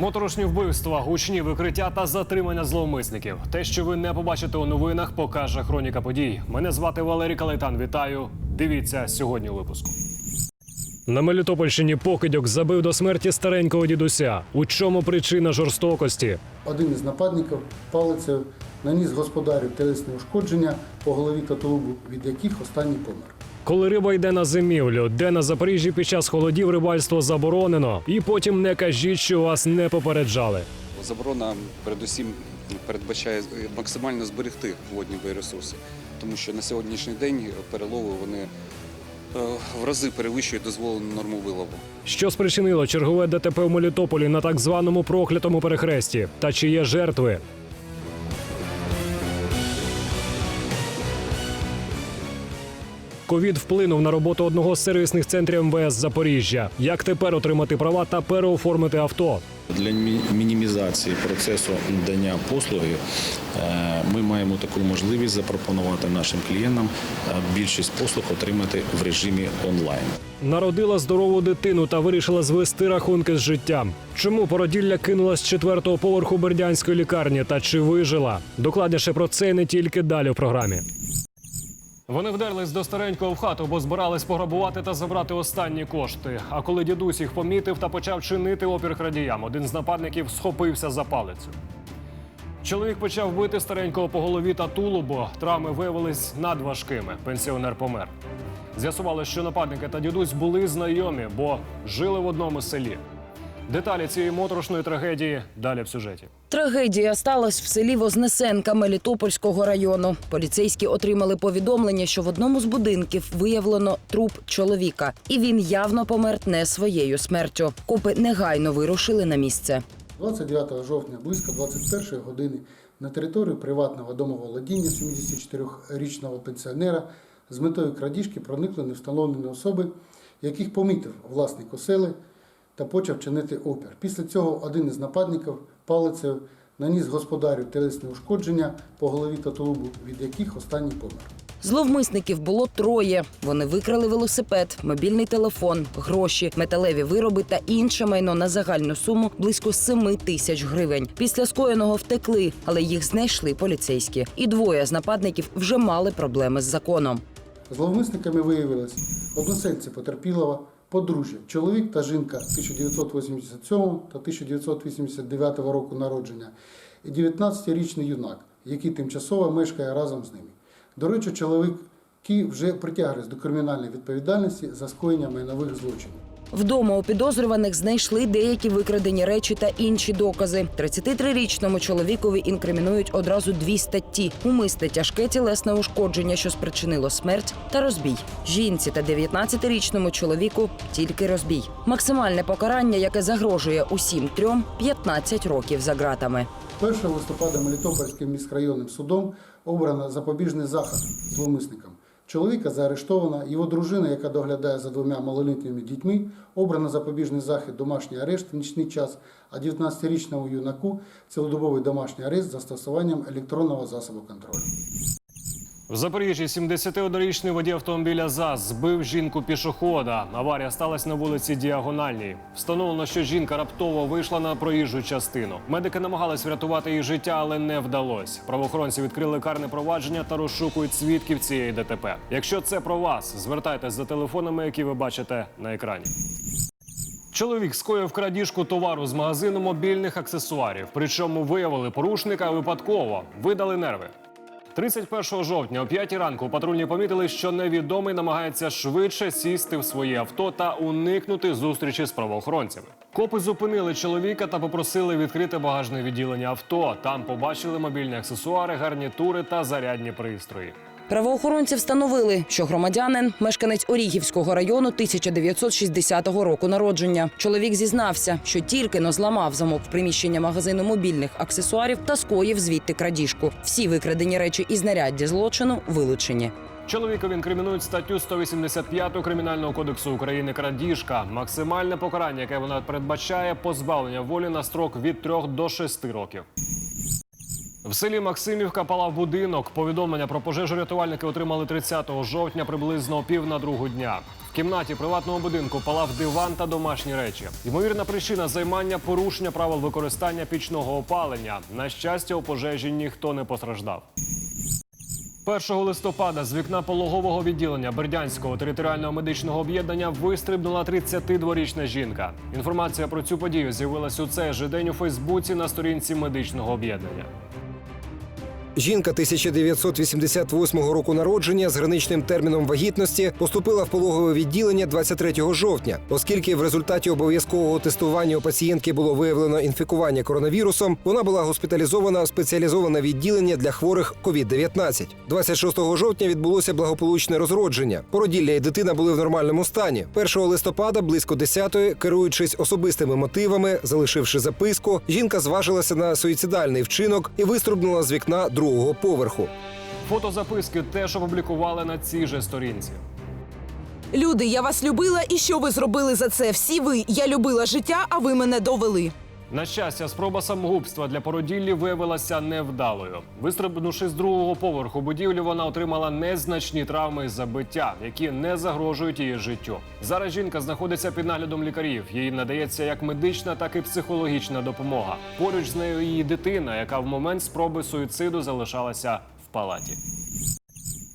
Моторошні вбивства, гучні викриття та затримання зловмисників. Те, що ви не побачите у новинах, покаже хроніка подій. Мене звати Валерій Калайтан. Вітаю. Дивіться сьогодні у випуску. На Мелітопольщині покидьок забив до смерті старенького дідуся. У чому причина жорстокості? Один із нападників палицею наніс господарю телесне ушкодження по голові та тулубу, від яких останній помер. Коли риба йде на зимівлю, де на Запоріжжі під час холодів рибальство заборонено, і потім не кажіть, що вас не попереджали. Заборона передусім передбачає максимально зберегти водні ресурси, тому що на сьогоднішній день перелови вони е, в рази перевищують дозволену норму вилову. Що спричинило чергове ДТП в Мелітополі на так званому проклятому перехресті? Та чи є жертви? Ковід вплинув на роботу одного з сервісних центрів МВС Запоріжжя. Як тепер отримати права та переоформити авто? Для мінімізації процесу надання послуги е, ми маємо таку можливість запропонувати нашим клієнтам е, більшість послуг отримати в режимі онлайн. Народила здорову дитину та вирішила звести рахунки з життям. Чому породілля кинула з четвертого поверху бердянської лікарні та чи вижила? Докладніше про це не тільки далі в програмі. Вони вдерлись до старенького в хату, бо збирались пограбувати та забрати останні кошти. А коли дідусь їх помітив та почав чинити опір крадіям, один з нападників схопився за палицю. Чоловік почав бити старенького по голові та тулубу. Травми виявились надважкими. Пенсіонер помер. З'ясували, що нападники та дідусь були знайомі, бо жили в одному селі. Деталі цієї моторошної трагедії далі в сюжеті. Трагедія сталася в селі Вознесенка Мелітопольського району. Поліцейські отримали повідомлення, що в одному з будинків виявлено труп чоловіка, і він явно помер не своєю смертю. Копи негайно вирушили на місце. 29 жовтня близько 21 години на територію приватного домоволодіння 74-річного пенсіонера з метою крадіжки проникли невстановлені особи, яких помітив власник осели та почав чинити опір. Після цього один із нападників палицею наніс господарю телесне ушкодження по голові та тулубу, від яких останній помер. Зловмисників було троє. Вони викрали велосипед, мобільний телефон, гроші, металеві вироби та інше майно на загальну суму близько 7 тисяч гривень. Після скоєного втекли, але їх знайшли поліцейські. І двоє з нападників вже мали проблеми з законом. Зловмисниками виявились односельці потерпілого, подружжя, чоловік та жінка 1987 та 1989 року народження і 19-річний юнак, який тимчасово мешкає разом з ними. До речі, чоловік чоловіки вже притягнулись до кримінальної відповідальності за скоєння майнових злочинів. Вдома у підозрюваних знайшли деякі викрадені речі та інші докази. 33-річному чоловікові інкримінують одразу дві статті: умисне тяжке тілесне ушкодження, що спричинило смерть, та розбій. Жінці та 19-річному чоловіку тільки розбій. Максимальне покарання, яке загрожує усім трьом 15 років за ґратами. 1 листопада Мелітопольським міськрайонним судом обрано запобіжний захід зловмисникам. Чоловіка заарештовано, його дружина, яка доглядає за двома малолітніми дітьми, обрано запобіжний захід домашній арешт в нічний час, а 19-річному юнаку цілодобовий домашній арешт з застосуванням електронного засобу контролю. В Запоріжжі 71-річний водій автомобіля ЗАЗ збив жінку пішохода. Аварія сталася на вулиці Діагональній. Встановлено, що жінка раптово вийшла на проїжджу частину. Медики намагались врятувати її життя, але не вдалося. Правоохоронці відкрили карне провадження та розшукують свідків цієї ДТП. Якщо це про вас, звертайтесь за телефонами, які ви бачите на екрані. Чоловік скоїв крадіжку товару з магазину мобільних аксесуарів. Причому виявили порушника випадково, видали нерви. 31 жовтня о 5 ранку патрульні помітили, що невідомий намагається швидше сісти в своє авто та уникнути зустрічі з правоохоронцями. Копи зупинили чоловіка та попросили відкрити багажне відділення авто. Там побачили мобільні аксесуари, гарнітури та зарядні пристрої. Правоохоронці встановили, що громадянин мешканець Орігівського району 1960 року народження. Чоловік зізнався, що тільки но зламав замок в приміщення магазину мобільних аксесуарів та скоїв звідти крадіжку. Всі викрадені речі і знаряддя злочину вилучені. Чоловікові інкримінують статтю 185 Кримінального кодексу України крадіжка. Максимальне покарання, яке вона передбачає, позбавлення волі на строк від 3 до 6 років. В селі Максимівка палав будинок. Повідомлення про пожежу рятувальники отримали 30 жовтня приблизно пів на другу дня. В кімнаті приватного будинку палав диван та домашні речі. Ймовірна причина займання порушення правил використання пічного опалення. На щастя, у пожежі ніхто не постраждав. 1 листопада з вікна пологового відділення Бердянського територіального медичного об'єднання вистрибнула 32-річна жінка. Інформація про цю подію з'явилась у цей же день у Фейсбуці на сторінці медичного об'єднання. Жінка 1988 року народження з граничним терміном вагітності поступила в пологове відділення 23 жовтня, оскільки в результаті обов'язкового тестування у пацієнтки було виявлено інфікування коронавірусом. Вона була госпіталізована в спеціалізоване відділення для хворих COVID-19. 26 жовтня відбулося благополучне розродження. Породілля і дитина були в нормальному стані. 1 листопада, близько 10-ї, керуючись особистими мотивами, залишивши записку, жінка зважилася на суїцидальний вчинок і виструбнула з вікна другого поверху. Фото записки теж опублікували на цій же сторінці. Люди, я вас любила, і що ви зробили за це? Всі ви. Я любила життя, а ви мене довели. На щастя, спроба самогубства для породіллі виявилася невдалою. Вистрибнувши з другого поверху будівлі, вона отримала незначні травми забиття, які не загрожують її життю. Зараз жінка знаходиться під наглядом лікарів. Їй надається як медична, так і психологічна допомога. Поруч з нею її дитина, яка в момент спроби суїциду залишалася в палаті.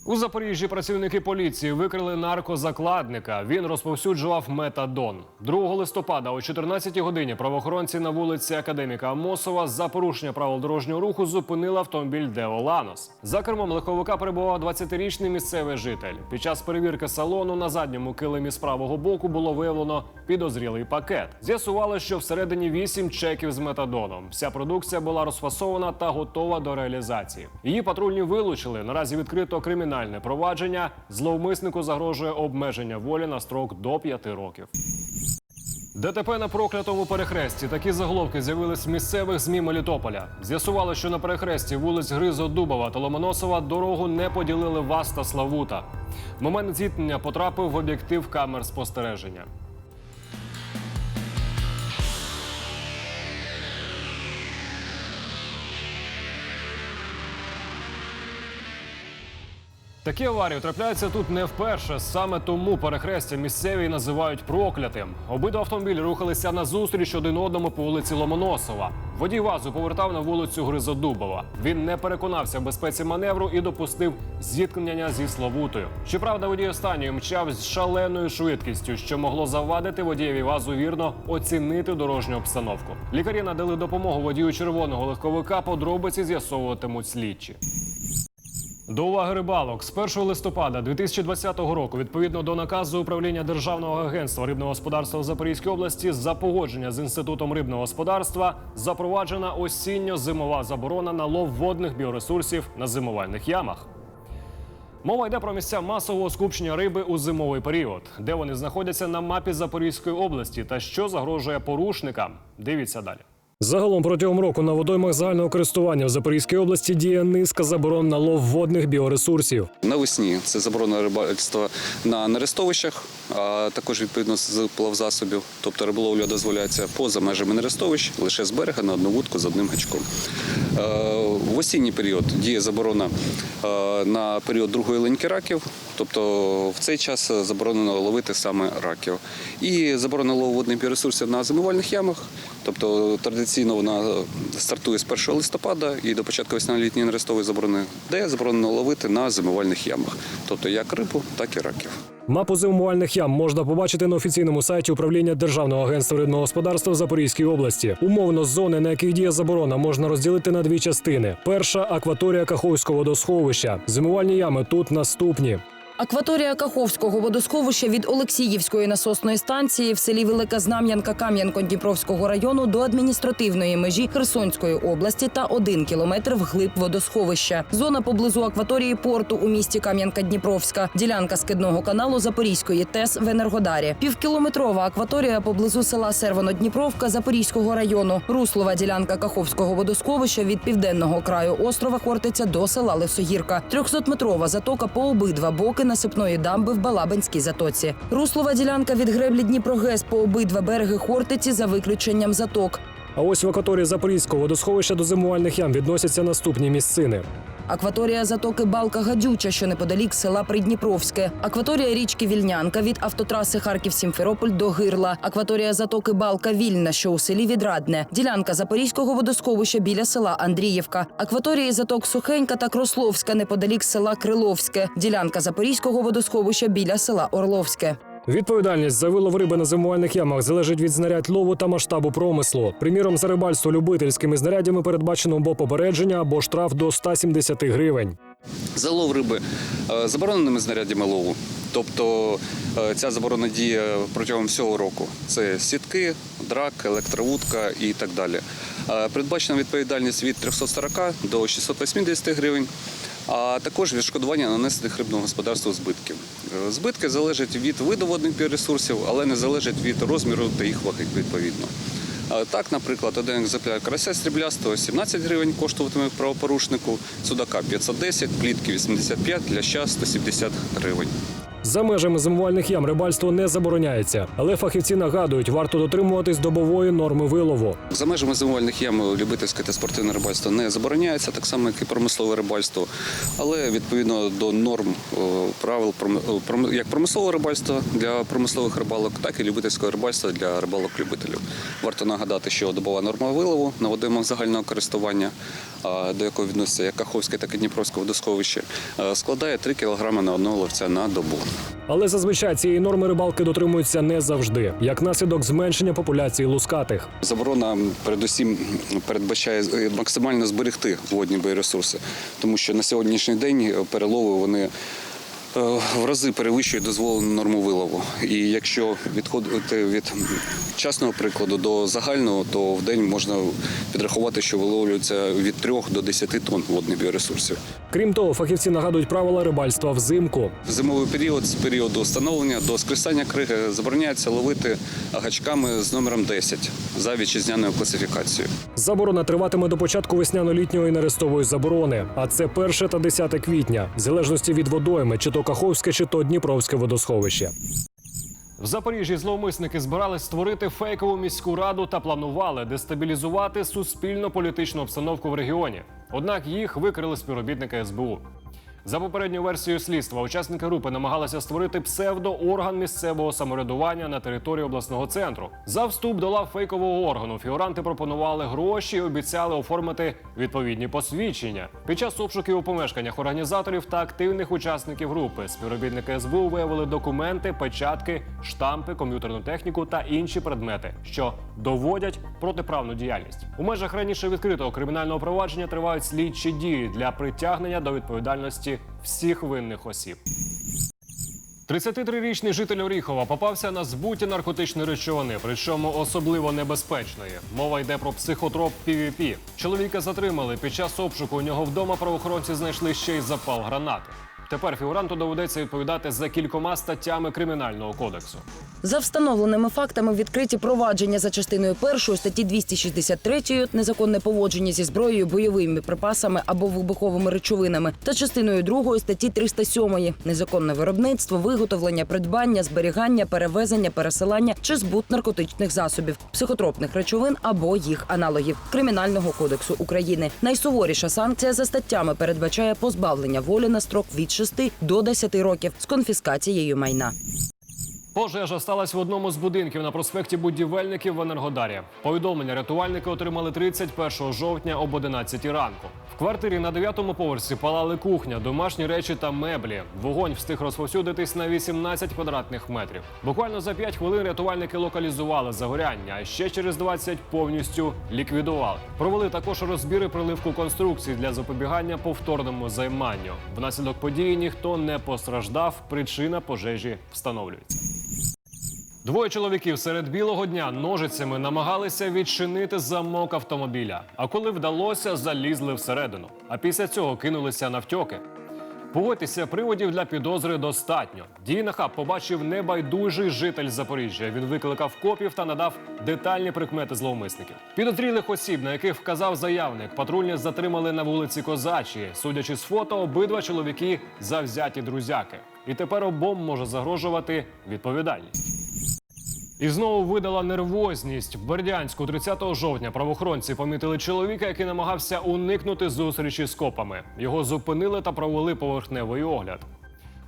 У Запоріжжі працівники поліції викрили наркозакладника. Він розповсюджував метадон. 2 листопада о 14 годині правоохоронці на вулиці Академіка Амосова за порушення правил дорожнього руху зупинили автомобіль Део Ланос. За кермом легковика перебував 20-річний місцевий житель. Під час перевірки салону на задньому килимі з правого боку було виявлено підозрілий пакет. З'ясувало, що всередині 8 чеків з метадоном. Вся продукція була розфасована та готова до реалізації. Її патрульні вилучили. Наразі відкрито кримінальне провадження. Зловмиснику загрожує обмеження волі на строк до 5 років. ДТП на проклятому перехресті. Такі заголовки з'явились в місцевих змі Мелітополя. З'ясували, що на перехресті вулиць Гризо Дубова та Ломоносова дорогу не поділили ВАЗ та Славута. В момент зіткнення потрапив в об'єктив камер спостереження. Такі аварії трапляються тут не вперше. Саме тому перехрестя місцеві називають проклятим. Обидва автомобілі рухалися назустріч один одному по вулиці Ломоносова. Водій вазу повертав на вулицю Гризодубова. Він не переконався в безпеці маневру і допустив зіткнення зі Славутою. Щоправда, водій останньої мчав з шаленою швидкістю, що могло завадити водієві вазу вірно оцінити дорожню обстановку. Лікарі надали допомогу водію червоного легковика. Подробиці з'ясовуватимуть слідчі. До уваги рибалок з 1 листопада 2020 року, відповідно до наказу управління Державного агентства рибного господарства в Запорізькій області, за погодження з інститутом рибного господарства запроваджена осінньо-зимова заборона на лов водних біоресурсів на зимувальних ямах. Мова йде про місця масового скупчення риби у зимовий період, де вони знаходяться на мапі Запорізької області та що загрожує порушникам. Дивіться далі. Загалом протягом року на водоймах загального користування в Запорізькій області діє низка заборон на лов водних біоресурсів. Навесні це заборона рибальства на нерестовищах, а також відповідно з плавзасобів. Тобто риболовля дозволяється поза межами нерестовищ лише з берега на одну вудку з одним гачком. Е, В осінній період діє заборона е, на період другої линьки раків. Тобто в цей час заборонено ловити саме раків. І заборона лову водних біоресурсів на зимувальних ямах. Тобто традиційно вона стартує з 1 листопада і до початку весняно-літньої нерестової заборони, де заборонено ловити на зимувальних ямах. Тобто як рибу, так і раків. Мапу зимувальних ям можна побачити на офіційному сайті управління Державного агентства рибного господарства в Запорізькій області. Умовно зони, на яких діє заборона, можна розділити на дві частини: перша акваторія Каховського водосховища. Зимувальні ями тут наступні. Акваторія Каховського водосховища від Олексіївської насосної станції в селі Велика Знам'янка Кам'янко-Дніпровського району до адміністративної межі Херсонської області та один кілометр вглиб водосховища. Зона поблизу акваторії порту у місті Кам'янка-Дніпровська, ділянка скидного каналу Запорізької ТЕС в Енергодарі. Півкілометрова акваторія поблизу села Сервонодніпровка Запорізького району. Руслова ділянка Каховського водосховища від південного краю острова Хортиця до села Лисогірка. 300-метрова затока по обидва боки насипної дамби в Балабинській затоці. Руслова ділянка від греблі Дніпрогес по обидва береги Хортиці за виключенням заток. А ось в акваторії Запорізького водосховища до зимувальних ям відносяться наступні місцини. Акваторія затоки Балка Гадюча, що неподалік села Придніпровське. Акваторія річки Вільнянка від автотраси Харків-Сімферополь до Гирла. Акваторія затоки Балка Вільна, що у селі Відрадне. Ділянка Запорізького водосховища біля села Андріївка. Акваторії заток Сухенька та Крословська неподалік села Криловське. Ділянка Запорізького водосховища біля села Орловське. Відповідальність за вилов риби на зимувальних ямах залежить від знарядь лову та масштабу промислу. Приміром, за рибальство любительськими знарядями передбачено або попередження, або штраф до 170 гривень. За лов риби е, забороненими знарядями лову. Тобто е, ця заборона діє протягом всього року. Це сітки, драк, електровудка і так далі. Е, Передбачена відповідальність від 340 до 680 гривень, а також відшкодування нанесених рибному господарству збитків. Збитки залежать від виду водних біоресурсів, але не залежать від розміру та їх ваги відповідно. Так, наприклад, один екземпляр карася сріблястого 17 гривень коштуватиме правопорушнику, судака 510, плітки 85, ляща 170 гривень. За межами зимувальних ям рибальство не забороняється, але фахівці нагадують, варто дотримуватись добової норми вилову. За межами зимувальних ям любительське та спортивне рибальство не забороняється, так само як і промислове рибальство, але відповідно до норм е, правил е, як промислового рибальства для промислових рибалок, так і любительського рибальства для рибалок-любителів. Варто нагадати, що добова норма вилову на водоймах загального користування, до якого відноситься як Каховське, так і Дніпровське водосховище, е, складає 3 кг на одного ловця на добу. Але зазвичай цієї норми рибалки дотримуються не завжди, як наслідок зменшення популяції лускатих. Заборона передусім передбачає е, максимально зберегти водні біоресурси, тому що на сьогоднішній день е, перелови вони е, в рази перевищують дозволену норму вилову. І якщо відходити від частного прикладу до загального, то в день можна підрахувати, що виловлюється від 3 до 10 тонн водних біоресурсів. Крім того, фахівці нагадують правила рибальства взимку. В зимовий період з періоду встановлення до скресання криги забороняється ловити гачками з номером 10 за вітчизняною класифікацією. Заборона триватиме до початку весняно-літньої нерестової заборони, а це 1 та 10 квітня, в залежності від водойми, чи то Каховське, чи то Дніпровське водосховище. В Запоріжжі зловмисники збирались створити фейкову міську раду та планували дестабілізувати суспільно-політичну обстановку в регіоні. Однак їх викрили співробітники СБУ. За попередньою версією слідства, учасники групи намагалися створити псевдоорган місцевого самоврядування на території обласного центру. За вступ до лав фейкового органу фігуранти пропонували гроші і обіцяли оформити відповідні посвідчення. Під час обшуків у помешканнях організаторів та активних учасників групи співробітники СБУ виявили документи, печатки, штампи, комп'ютерну техніку та інші предмети, що доводять протиправну діяльність. У межах раніше відкритого кримінального провадження тривають слідчі дії для притягнення до відповідальності всіх винних осіб. 33-річний житель Оріхова попався на збуті наркотичної речовини, причому особливо небезпечної. Мова йде про психотроп PVP. Чоловіка затримали. Під час обшуку у нього вдома правоохоронці знайшли ще й запал гранати. Тепер фігуранту доведеться відповідати за кількома статтями кримінального кодексу. За встановленими фактами відкриті провадження за частиною першої статті 263 незаконне поводження зі зброєю, бойовими припасами або вибуховими речовинами та частиною другої статті 307 незаконне виробництво, виготовлення, придбання, зберігання, перевезення, пересилання чи збут наркотичних засобів, психотропних речовин або їх аналогів Кримінального кодексу України. Найсуворіша санкція за статтями передбачає позбавлення волі на строк від 6 до 10 років з конфіскацією майна. Пожежа сталася в одному з будинків на проспекті будівельників в Енергодарі. Повідомлення рятувальники отримали 31 жовтня об 11 ранку. В квартирі на 9-му поверсі палали кухня, домашні речі та меблі. Вогонь встиг розповсюдитись на 18 квадратних метрів. Буквально за 5 хвилин рятувальники локалізували загоряння, а ще через 20 повністю ліквідували. Провели також розбіри приливку конструкцій для запобігання повторному займанню. Внаслідок події ніхто не постраждав. Причина пожежі встановлюється. Двоє чоловіків серед білого дня ножицями намагалися відчинити замок автомобіля. А коли вдалося, залізли всередину. А після цього кинулися навтьоки. Погодьтеся, приводів для підозри достатньо. Хаб побачив небайдужий житель Запоріжжя. Він викликав копів та надав детальні прикмети зловмисників. Підозрілих осіб, на яких вказав заявник, патрульні затримали на вулиці Козачі. Судячи з фото, обидва чоловіки завзяті друзяки. І тепер обом може загрожувати відповідальність. І знову видала нервозність. В Бердянську 30 жовтня правоохоронці помітили чоловіка, який намагався уникнути зустрічі з копами. Його зупинили та провели поверхневий огляд.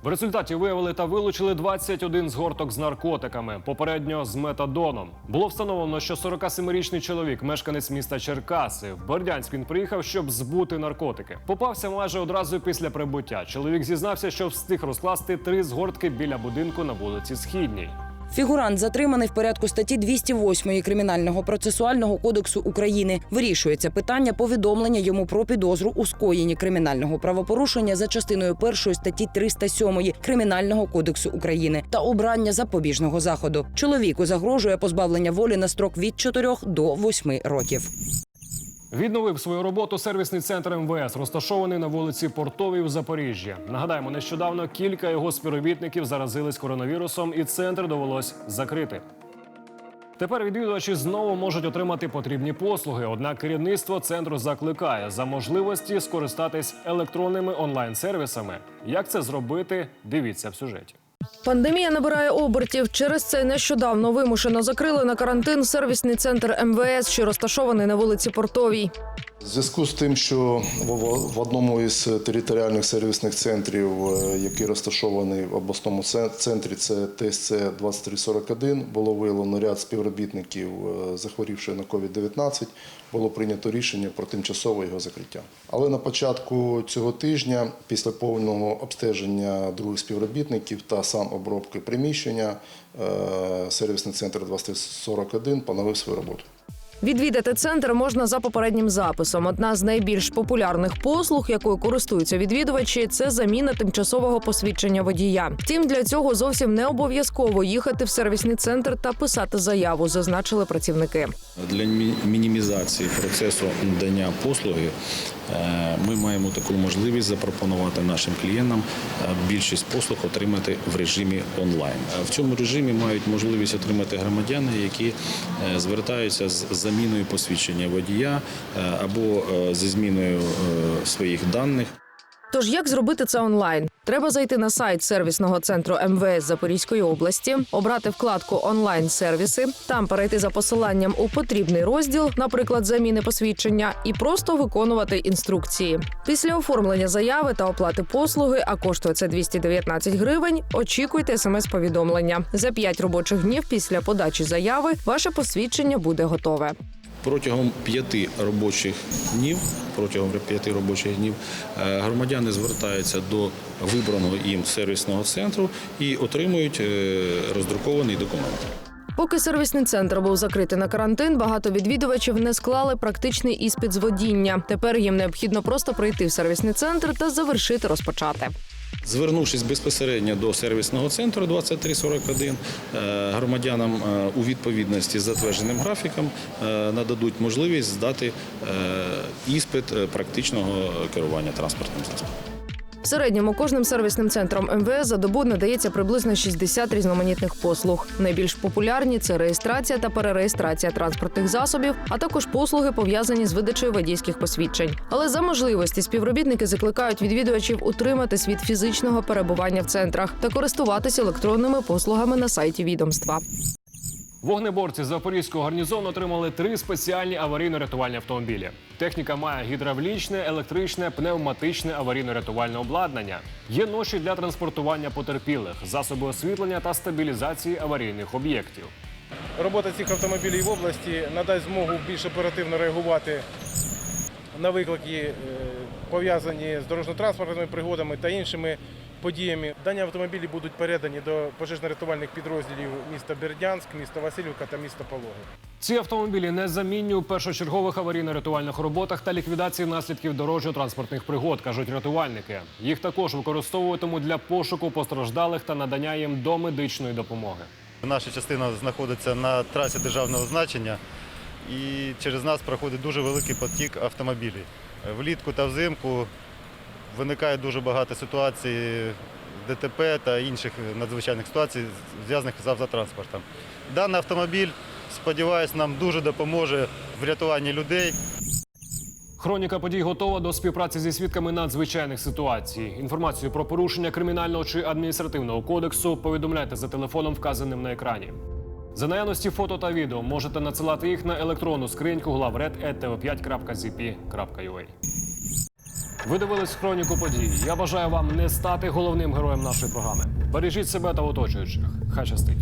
В результаті виявили та вилучили 21 згорток з наркотиками, попередньо з метадоном. Було встановлено, що 47-річний чоловік, мешканець міста Черкаси. В Бердянськ він приїхав, щоб збути наркотики. Попався майже одразу після прибуття. Чоловік зізнався, що встиг розкласти три згортки біля будинку на вулиці Східній. Фігурант затриманий в порядку статті 208 Кримінального процесуального кодексу України. Вирішується питання повідомлення йому про підозру у скоєнні кримінального правопорушення за частиною першої статті 307 Кримінального кодексу України та обрання запобіжного заходу. Чоловіку загрожує позбавлення волі на строк від 4 до 8 років. Відновив свою роботу сервісний центр МВС, розташований на вулиці Портовій у Запоріжжі. Нагадаємо, нещодавно кілька його співробітників заразились коронавірусом, і центр довелось закрити. Тепер відвідувачі знову можуть отримати потрібні послуги. Однак керівництво центру закликає за можливості скористатись електронними онлайн-сервісами. Як це зробити? Дивіться в сюжеті. Пандемія набирає обертів. Через це нещодавно вимушено закрили на карантин сервісний центр МВС, що розташований на вулиці Портовій. Зв'язку з тим, що в- в одному із територіальних сервісних центрів, е, який розташований в обласному центрі, це ТСЦ 2341, було виявлено ряд співробітників, е, захворівши на COVID-19, було прийнято рішення про тимчасове його закриття. Але на початку цього тижня, після повного обстеження других співробітників та сам обробки приміщення, е, сервісний центр 2341 поновив свою роботу. Відвідати центр можна за попереднім записом. Одна з найбільш популярних послуг, якою користуються відвідувачі, це заміна тимчасового посвідчення водія. Втім, для цього зовсім не обов'язково їхати в сервісний центр та писати заяву, зазначили працівники. Для мі- мінімізації процесу надання послуги ми маємо таку можливість запропонувати нашим клієнтам е, більшість послуг отримати в режимі онлайн. Е, В цьому режимі мають можливість отримати громадяни, які е, звертаються з заміною посвідчення водія е, або е, зі зміною е, своїх даних. Тож як зробити це онлайн? Треба зайти на сайт сервісного центру МВС Запорізької області, обрати вкладку онлайн сервіси, там перейти за посиланням у потрібний розділ, наприклад, заміни посвідчення, і просто виконувати інструкції. Після оформлення заяви та оплати послуги, а коштує це 219 гривень. Очікуйте смс-повідомлення. За 5 робочих днів після подачі заяви ваше посвідчення буде готове. Протягом п'яти робочих днів, протягом п'яти робочих днів, е, громадяни звертаються до вибраного їм сервісного центру і отримують е, роздрукований документ. Поки сервісний центр був закритий на карантин, багато відвідувачів не склали практичний іспит з водіння. Тепер їм необхідно просто прийти в сервісний центр та завершити розпочати. Звернувшись безпосередньо до сервісного центру 2341, е, громадянам е, у відповідності з затвердженим графіком е, нададуть можливість здати іспит практичного керування транспортним засобом. Середньому кожним сервісним центром МВС за добу надається приблизно 60 різноманітних послуг. Найбільш популярні це реєстрація та перереєстрація транспортних засобів, а також послуги пов'язані з видачею водійських посвідчень. Але за можливості співробітники закликають відвідувачів утриматись від фізичного перебування в центрах та користуватися електронними послугами на сайті відомства. Вогнеборці Запорізького гарнізону отримали три спеціальні аварійно-рятувальні автомобілі. Техніка має гідравлічне, електричне, пневматичне аварійно-рятувальне обладнання. Є ноші для транспортування потерпілих, засоби освітлення та стабілізації аварійних об'єктів. Робота цих автомобілів в області надасть змогу більш оперативно реагувати на виклики, е, пов'язані з дорожньо-транспортними пригодами та іншими подіями. Дані автомобілі будуть передані до пожежно-рятувальних підрозділів міста Бердянськ, міста Васильівка та міста Пологи. Ці автомобілі незамінні у першочергових аварійно-рятувальних роботах та ліквідації наслідків дорожньо-транспортних пригод, кажуть рятувальники. Їх також використовуватимуть для пошуку постраждалих та надання їм домедичної допомоги. Наша частина знаходиться на трасі державного значення і через нас проходить дуже великий потік автомобілів. Влітку та взимку виникає дуже багато ситуацій ДТП та інших надзвичайних ситуацій, зв'язаних з автотранспортом. Даний автомобіль, сподіваюся, нам дуже допоможе в рятуванні людей. Хроніка подій готова до співпраці зі свідками надзвичайних ситуацій. Інформацію про порушення кримінального чи адміністративного кодексу повідомляйте за телефоном, вказаним на екрані. За наявності фото та відео можете надсилати їх на електронну скриньку главред.tv5.zp.ua. Ви дивились хроніку подій. Я бажаю вам не стати головним героєм нашої програми. Бережіть себе та оточуючих. Хай щастить.